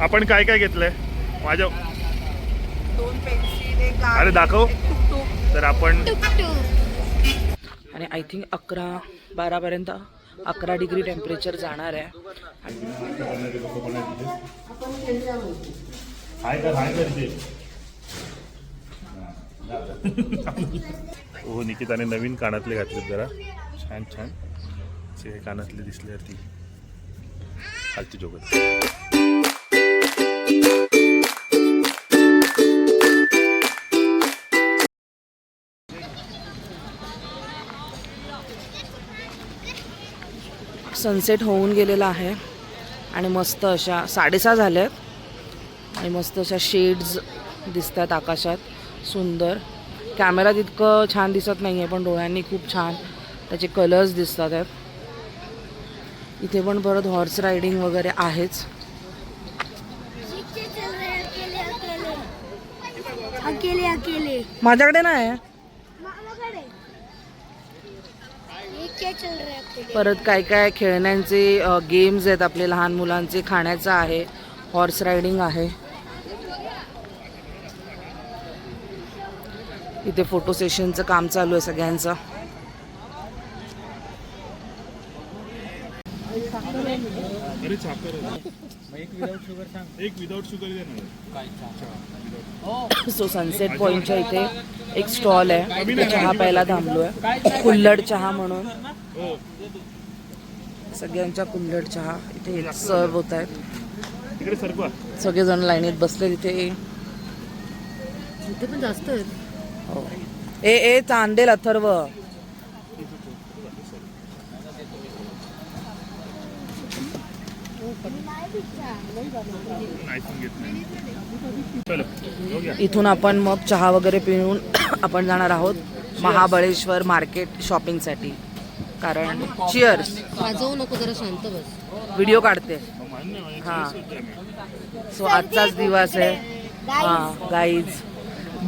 आपण काय काय घेतलंय? माझ्या दोन पेन्सिल एक गाडी, अरे दाखव. तर आपण आणि आय थिंक अकरा बारापर्यंत अकरा डिग्री टेम्परेचर जाणार आहे. हो निकिताने नवीन कानातले घातले जरा. छान छान. कानातले दिसले ती. खालची जोगत. सनसेट होऊन गेलेला आहे. आणि मस्त अशा साडेसहा झाल्यात आणि मस्त अशा शेड्स दिसतात आकाशात. सुंदर. कॅमेरा तितकं छान दिसत नाही आहे पण डोळ्यांनी खूप छान त्याचे कलर्स दिसतात आहेत. इथे पण परत हॉर्स रायडिंग वगैरे आहेच. अकेले. अकेले माझ्याकडे नाही आहे मामाकडे ये क्या चल रहा है अकेले परत काय काय खेळण्यांचे गेम्स आहेत आपले लहान मुलांचे खाण्याचं आहे हॉर्स रायडिंग आहे. इथे फोटो सेशनचं काम चालू आहे सगळ्यांचं. अरे साखर एक विदाउट शुगर ना सो सनसेट पॉईंटच्या इथे एक स्टॉल आहे. तिथे चहा प्यायला थांबलो आहे कुल्हड चहा म्हणून. हो. सगळ्यांच्या कुल्हड चहा इथे सर्व होत आहेत. सगळेजण लाईनीत बसले तिथे. इथे पण जास्त आहेत. हो. ए ए चांदेल अथर्व आयफोन घेत नाही चलो हो गया इथून आपण मग चहा वगैरे पिऊन आपण जाणार आहोत महाबळेश्वर मार्केट शॉपिंगसाठी. कारण चिअर्स वाजवू नको जरा शांत बस. व्हिडिओ काढते. हा. सो आजचाच दिवस आहे. हा गाईज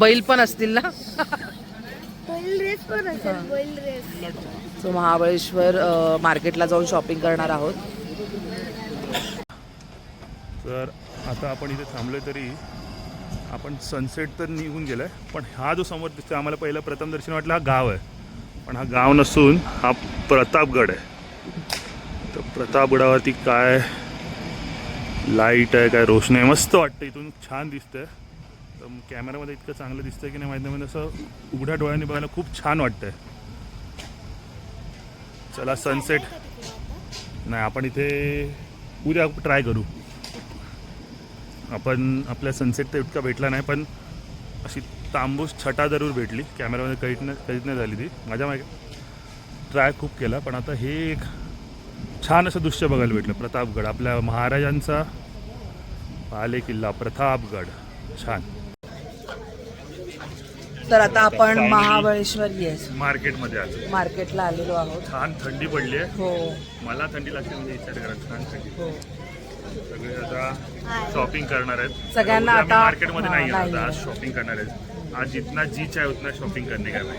बैल पण असतील ना? बैल रेस पण असेल बैल रेस सो महाबळेश्वर मार्केटला जाऊन शॉपिंग करणार आहोत. तर आता आपण इथे थांबलो तरी आपण सनसेट तर निघून गेलाय पण हा जो समोर दिसतोय आम्हाला पहिलं प्रथम दर्शन वाटलं हा गाव आहे. पण हा गाव नसून हा प्रतापगड आहे. तर प्रतापगडावरती काय लाइट आहे काय रोशनी आहे मस्त वाटतं इथून छान दिसतंय. तर कॅमेरामध्ये इतकं चांगलं दिसतंय की नाही माहिती नाही असं उघड्या डोळ्यांनी बघायला खूप छान वाटतंय. चला सनसेट नाही आपण इथे उद्या ट्राय करू. आपण आपल्या सनसेट तर इतका भेटला नाही पण अशी तांबूस छटा जरूर भेटली. कॅमेरामध्ये कैद नाही कैद नाही झाली ती. माझ्या मागे ट्राय खूप केला पण आता हे एक छान असं दृश्य बघायला भेटलं. प्रतापगड आपल्या महाराजांचा आले किल्ला प्रतापगड. छान. तर आता आपण महाबळेश्वर येस मार्केटमध्ये आज. मार्केटला आलेलो आहोत. छान थंडी पडली आहे. हो. मला थंडी लागते म्हणजे विचार करा छान थंडी. हो. सगळे आता शॉपिंग करणार आहेत. सगळ्यांना आता- मार्केटमध्ये हा, नाही नाही. आज शॉपिंग करणार आहेत. आज जितना जी चाहे उतना शॉपिंग करणे का भाई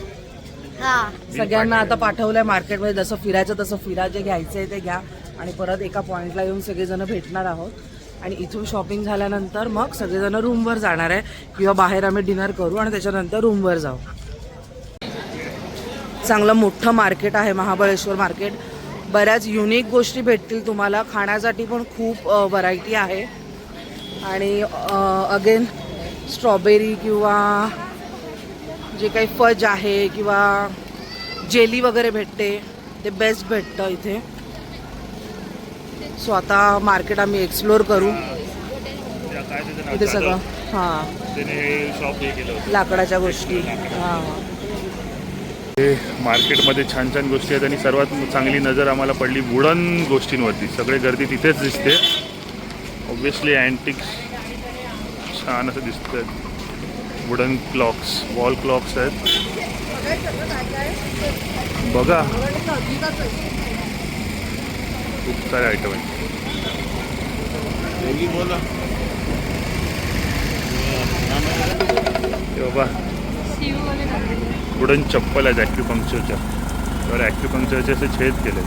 हा. सगळ्यांना आता पाठवलंय मार्केटमध्ये जसं फिरायचं तसं फिरा जे घ्यायचं आहे ते घ्या. आणि परत एका पॉईंटला येऊन सगळेजण भेटणार आहोत. आणि इथून शॉपिंग झाल्यानंतर मग सगळेजण रूमवर जाणार आहे. किंवा बाहेर आम्ही डिनर करू आणि त्याच्यानंतर रूमवर जाऊ. चांगलं मोठं मार्केट आहे महाबळेश्वर मार्केट बऱ्याच युनिक गोष्टी भेटतील तुम्हाला. खाण्यासाठी पण खूप व्हरायटी आहे. आणि अगेन स्ट्रॉबेरी किंवा जे काही फज आहे किंवा जेली वगैरे भेटते ते बेस्ट भेटतं इथे. सो आता मार्केट आम्ही एक्सप्लोर करू. इथे सगळं. हां. लाकडाच्या गोष्टी. हां. हे मार्केटमध्ये छान छान गोष्टी आहेत आणि सर्वात चांगली नजर आम्हाला पडली वुडन गोष्टींवरती. सगळे गर्दी तिथेच दिसते. ऑब्विसली अँटिक्स छान असं दिसतं वुडन क्लॉक्स वॉल क्लॉक्स आहेत. बघा. खूप सारे आयटम आहेत. बाबा वुडन चप्पल आहेत ॲक्युपंक्चरच्या तर ॲक्युपंक्चरचे असे छेद केले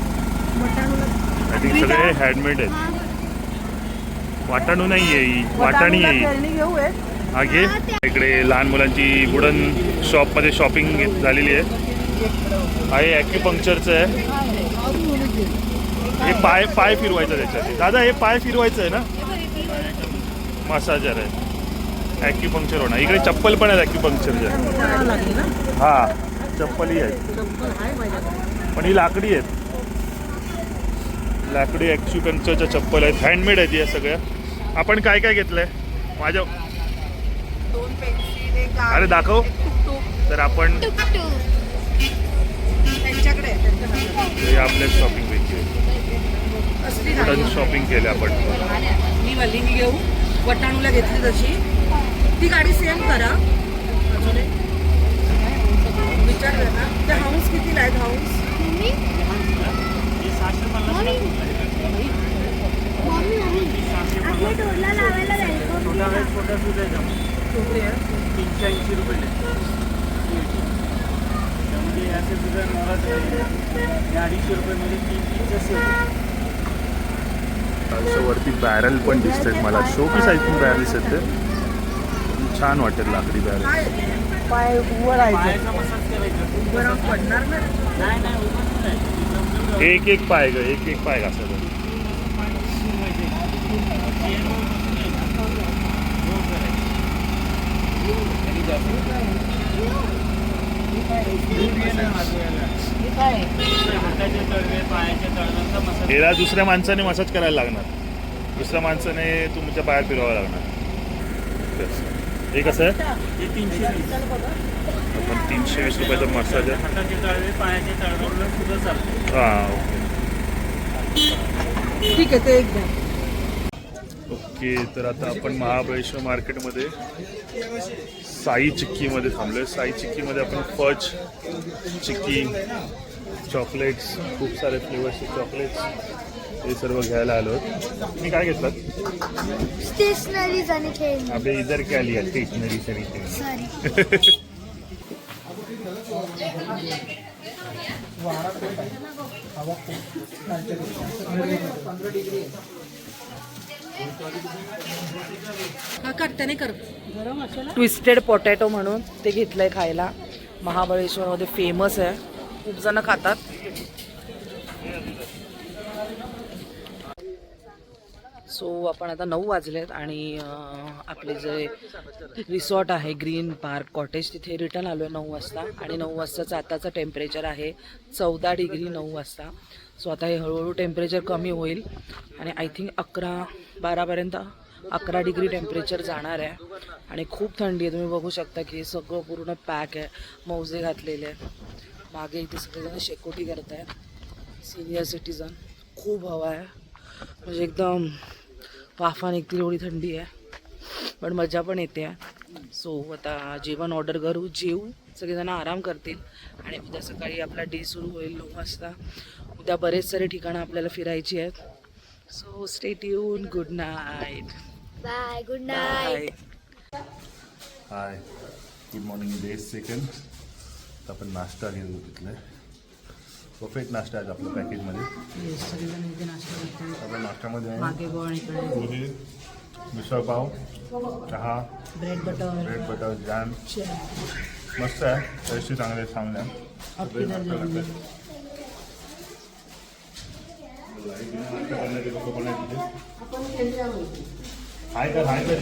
आय थिंक सगळे हँडमेड आहेत. वाटाणू नाही आहे ही. वाटाणी आहे ही. हा घे. इकडे लहान मुलांची वुडन शॉपमध्ये शॉपिंग झालेली आहे. हा हे ॲक्युपंक्चरचं आहे. हे पाय पाय फिरवायचं त्याच्यात दादा हे पाय फिरवायचं आहे ना? मसाजर आहे. ॲक्युपंक्चर होणार. इकडे चप्पल पण आहेत ॲक्युपंक्चरच्या हा चप्पलही आहेत. पण ही लाकडी आहेत. लाकडी ॲक्युपंक्चरच्या चप्पल आहेत. हँडमेड आहेत या सगळ्या. आपण काय काय माझ्या पेन्सिल एक गाडी अरे दाखव. तर आपण आहे, आपल्या शॉपिंग शॉपिंग केली आपण. मी वाली ही घेऊ. वटाणूला घेतली तशी. ती गाडी सेम करा. विचारलं ना. ते हाऊस कितीला आहेत हाऊस तीनशे ऐंशी रुपये त्यामध्ये असे सुद्धा मला हे अडीचशे रुपयामध्ये तीन तीनचं असं वरती बॅरल पण दिसतात मला. शो पीस आहेत पण बॅरल दिसत छान वाटेल लाकडी बॅरल पाय उभं राहायचं एक एक पाय ग एक एक पाय घासायचं याला दुसऱ्या माणसाने मसाज करायला लागणार. दुसऱ्या माणसाने तुमच्या पायात फिरवावं लागणार. हे कसं आहे हे तीनशे वीस रुपयाचा मसाज आहे हां ओके. ठीक आहे ते एक द्या ओके तर आता आपण महाबळेश्वर मार्केटमध्ये साई चिक्कीमध्ये थांबलोय. साई चिक्कीमध्ये आपण फज चिक्की चॉकलेट्स खूप सारे फ्लेवर्सचे चॉकलेट्स. हे सर्व घ्यायला आलो मी काय घेतलं स्टेशनरीज आणि खेळणी आपले इधर क्या लिया स्टेशनरी सरी सॉरी त्याने कर. ट्विस्टेड पोटॅटो म्हणून ते घेतलंय खायला. महाबळेश्वरमध्ये फेमस आहे. खूप जण खातात. सो आपण आता नऊ वाजलेत आणि आपले जे रिसॉर्ट आहे ग्रीन पार्क कॉटेज तिथे रिटर्न आलो आहे नऊ वाजता आणि नऊ वाजताचं आताचं टेम्परेचर आहे चौदा डिग्री नऊ वाजता. सो आता हे हळूहळू टेम्परेचर कमी होईल आणि आय थिंक अकरा बारापर्यंत अकरा डिग्री टेम्परेचर जाणार आहे. आणि खूप थंडी आहे. तुम्ही बघू शकता की सगळं पूर्ण पॅक आहे. मौजे घातलेले मागे इथे सगळेजण शेकोटी करत आहेत सिनियर सिटीजन. खूप हवा आहे. म्हणजे एकदम वाफा निघतील एवढी थंडी आहे. पण मजा पण येते. सो आता जेवण ऑर्डर करू जेवू सगळेजण आराम करतील. आणि उद्या सकाळी आपला डे सुरू होईल नऊ वाजता. उद्या बरेच सारे ठिकाणं आपल्याला फिरायची आहेत. सो स्टेट येऊन good night bye good night hi good morning day second आपण नाश्ता घेऊ तिथले. परफेक्ट नाश्ता आहे आपल्या पॅकेजमध्ये सगळेजण इथे नाश्ता करतात. आपल्या नाश्त्यामध्ये आहे. मागे इकडे. पोहे मिसळपाव चहा bread butter bread butter jam मस्त आहे. टेस्टी चांगले आहेत. हाय कर हाय कर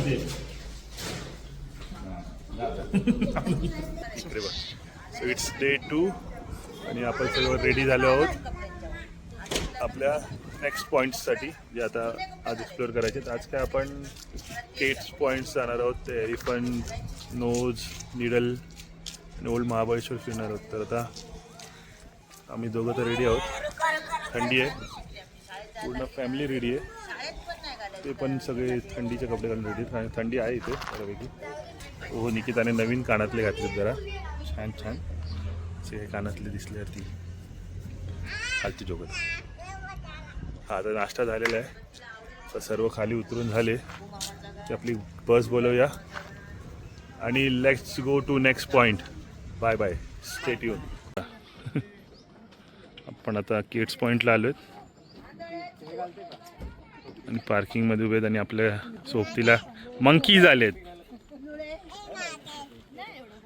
सो इट्स डे टू आणि आपण सर्व रेडी झालो आहोत. आपल्या नेक्स्ट पॉईंट्ससाठी जे आता आज एक्सप्लोअर करायचे आहेत. आज काय आपण केट्स पॉईंट्स जाणार आहोत. ते एलिफंट नोज निडल आणि ओल्ड महाबळेश्वर फिरणार आहोत. तर आता आम्ही दोघं तर रेडी आहोत. थंडी आहे. पूर्ण फॅमिली रेडी आहे. ते पण सगळे थंडीचे कपडे घालून रेडी आहेत. थंडी आहे इथे बऱ्यापैकी. हो निकिताने नवीन कानातले घातलेत जरा. छान छान. असे हे कानातले दिसले ती. खालची जोगत हा आता नाश्ता झालेला आहे. तर सर्व खाली उतरून झाले. की आपली बस बोलवूया. आणि let's go to next point bye bye straight येऊन आपण आता किड्स पॉईंटला आलो आहेत. आणि पार्किंगमध्ये उभे आहेत आणि आपल्या सोबतीला मंकीज आलेत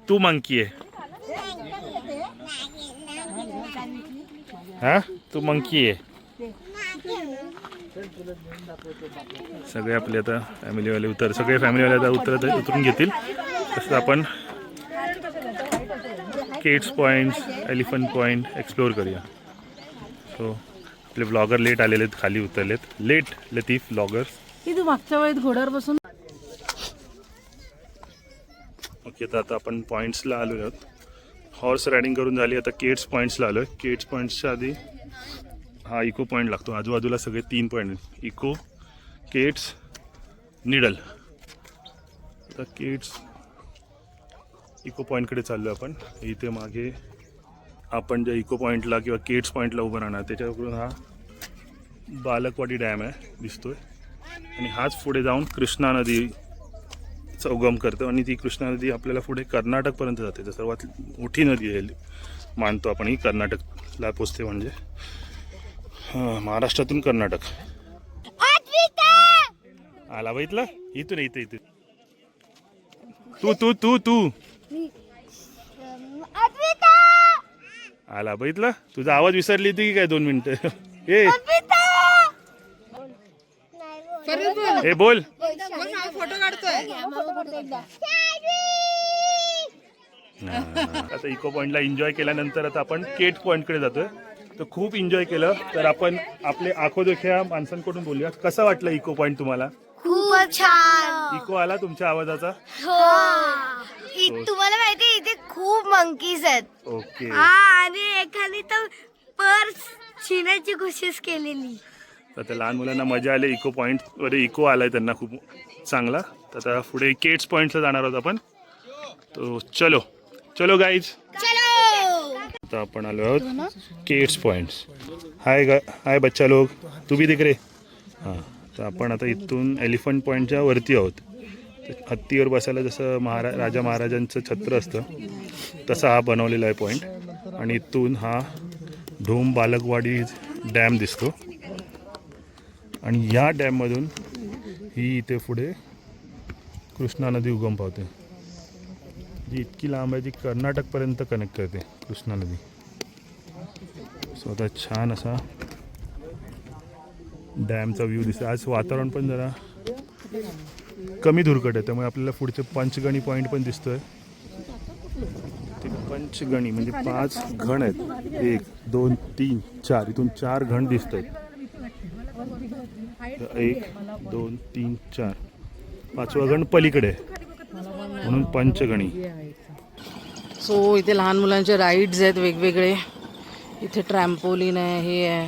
तू मंकी आहे. हा? तू मंकी आहे. सगळे आपले आता फॅमिलीवाले उतर सगळे फॅमिलीवाले आता उतरत उतरून घेतील. तसं आपण Kate's points elephant point explore करूया. सो आपले ब्लॉगर लेट आलेले आहेत खाली उतरलेत. लेट लतीफ ब्लॉगर्स तू मागच्या वेळेत घोड्यावर बसून? ओके तर आता आपण पॉईंट्सला आलो आहोत. हॉर्स रायडिंग करून झाली. आता केट्स पॉईंट्सला आलो आहे केट्स पॉईंट्सच्या आधी हा इको पॉईंट लागतो. आजूबाजूला सगळे तीन पॉईंट इको केट्स निडल आता केट्स इको पॉईंटकडे चाललो आपण. इथे मागे आपण ज्या इको पॉईंटला किंवा केट्स पॉईंटला उभं राहणार त्याच्याकडून हा बालकवाडी डॅम आहे. दिसतोय. आणि हाच पुढे जाऊन कृष्णा नदी चा उगम करतो आणि ती कृष्णा नदी आपल्याला पुढे कर्नाटकपर्यंत जाते. तर सर्वात मोठी नदी आहे मानतो आपण ही कर्नाटकला पोचते म्हणजे. महाराष्ट्रातून कर्नाटक. आला बघितलं इथून इथे इथे तू तू तू तू. आला बघितलं तुझा आवाज विसरली होती की काय दोन मिनिटं? ए! ए बोल. फोटो काढतोय. आता इको पॉइंटला एन्जॉय केल्यानंतर आता आपण केट पॉइंटकडे जातोय. तर खूप एन्जॉय केलं. तर आपण आपले आखो देख्या माणसांकडून बोलूया. कसं वाटलं इको पॉइंट तुम्हाला? खूपच छान. इको आला तुमच्या आवाजाचा? हो. इ- तुम्हाला माहिती इथे खूप मंकीज आहेत. ओके. हा आणि एखादी तर पर्स छिनाची कोशिश केलेली. तर त्या लहान मुलांना मजा आली. इको पॉइंट वर इको आलाय त्यांना खूप चांगला. तर आता पुढे केट्स पॉईंटला जाणार आहोत आपण. तो चलो. चलो गाईज आता आपण आलो आहोत केट्स पॉईंट्स हाय ग हाय बच्चा लोक. तू बी तिकडे. हां तर आपण आता इथून एलिफंट पॉईंटच्या वरती आहोत. हत्तीवर बसायला जसं महारा राजा महाराजांचं छत्र असतं तसा हा बनवलेला आहे पॉईंट आणि इथून हा ढोम बालकवाडी डॅम दिसतो. आणि या डॅममधून ही इथे पुढे कृष्णा नदी उगम पावते. जी इतकी लांब आहे जी कर्नाटकपर्यंत कनेक्ट करते कृष्णा नदी. सो आता छान असा डॅमचा व्ह्यू दिसतो आज वातावरण पण जरा कमी धुरकट आहे त्यामुळे आपल्याला पुढचे पंचगणी पॉईंट पण दिसतोय. ते पंचगणी म्हणजे पाच घण आहेत. एक दोन तीन चार. इथून चार घण दिसत आहेत एक दोन तीन चार. पाचवा गण पलीकडे. म्हणून पंचगणी. सो इथे लहान मुलांचे राईड्स आहेत वेगवेगळे. इथे ट्रॅम्पोलिन आहे हे आहे.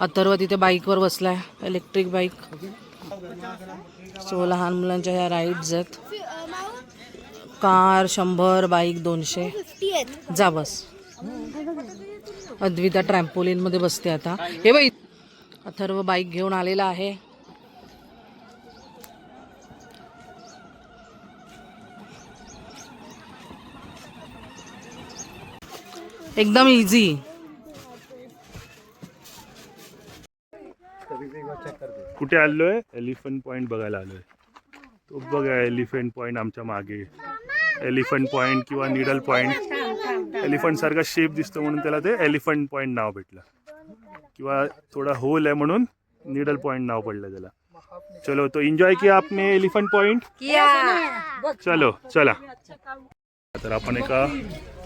अथर्व तिथे बाईकवर बसलाय इलेक्ट्रिक बाईक सो लहान मुलांच्या ह्या राईड्स आहेत. कार शंभर बाईक दोनशे. जा बस. अद्विता ट्रॅम्पोलिनमध्ये बसते आता. हे बाई अथर्व बाईक घेऊन आलेला आहे. एकदम इझी कुठे आलोय? एलिफंट पॉइंट बघायला आलोय. तो बघा एलिफंट पॉइंट आमच्या मागे. एलिफंट पॉइंट किंवा निडल पॉइंट एलिफंट सारखा शेप दिसतो म्हणून त्याला ते एलिफंट पॉइंट नाव भेटलं. किंवा थोडा होल आहे म्हणून निडल पॉइंट नाव पडलं त्याला. चलो तो एन्जॉय किया आपने एलिफंट पॉइंट चलो चला. तर आपण एका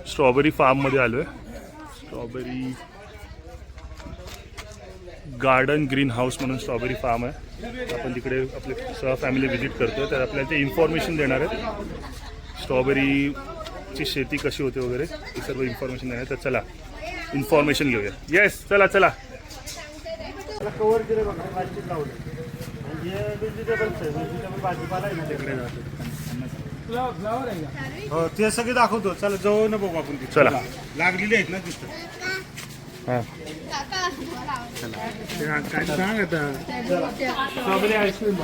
स्ट्रॉबेरी फार्ममध्ये आलोय. स्ट्रॉबेरी गार्डन ग्रीन हाऊस म्हणून स्ट्रॉबेरी फार्म आहे. आपण तिकडे आपले सह फॅमिली व्हिजिट करतोय. तर आपल्याला ते इन्फॉर्मेशन देणार आहेत. स्ट्रॉबेरीची शेती कशी होते वगैरे ही सर्व इन्फॉर्मेशन देणार आहे. तर चला इन्फॉर्मेशन घेऊया. येस चला चला. कवर केले बघा प्लास्टिक लावलं हे व्हेजिटेबल्स आहे व्हेजिटेबल भाजीपाला आहे ना तिकडे. फ्लावर आहे का? हो ते सगळे दाखवतो. चला जवळ बघू आपण तिथे. चला. लागलेले आहेत ना तिथं. हां. काय सांग आता? स्ट्रॉबेरी आईस्क्रीम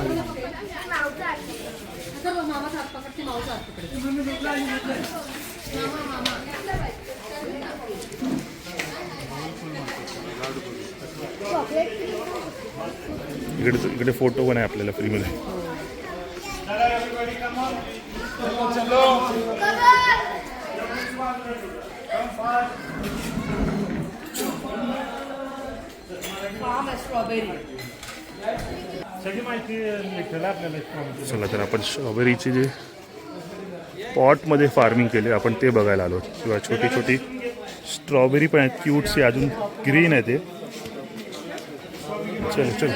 इकडे इकडे फोटो पण आहे आपल्याला फ्रीमध्ये. चला तर आपण स्ट्रॉबेरीची जे पॉटमध्ये फार्मिंग केली आपण ते बघायला आलो. किंवा छोटी छोटी स्ट्रॉबेरी पण आहेत क्यूटची अजून ग्रीन आहे ते. चल चल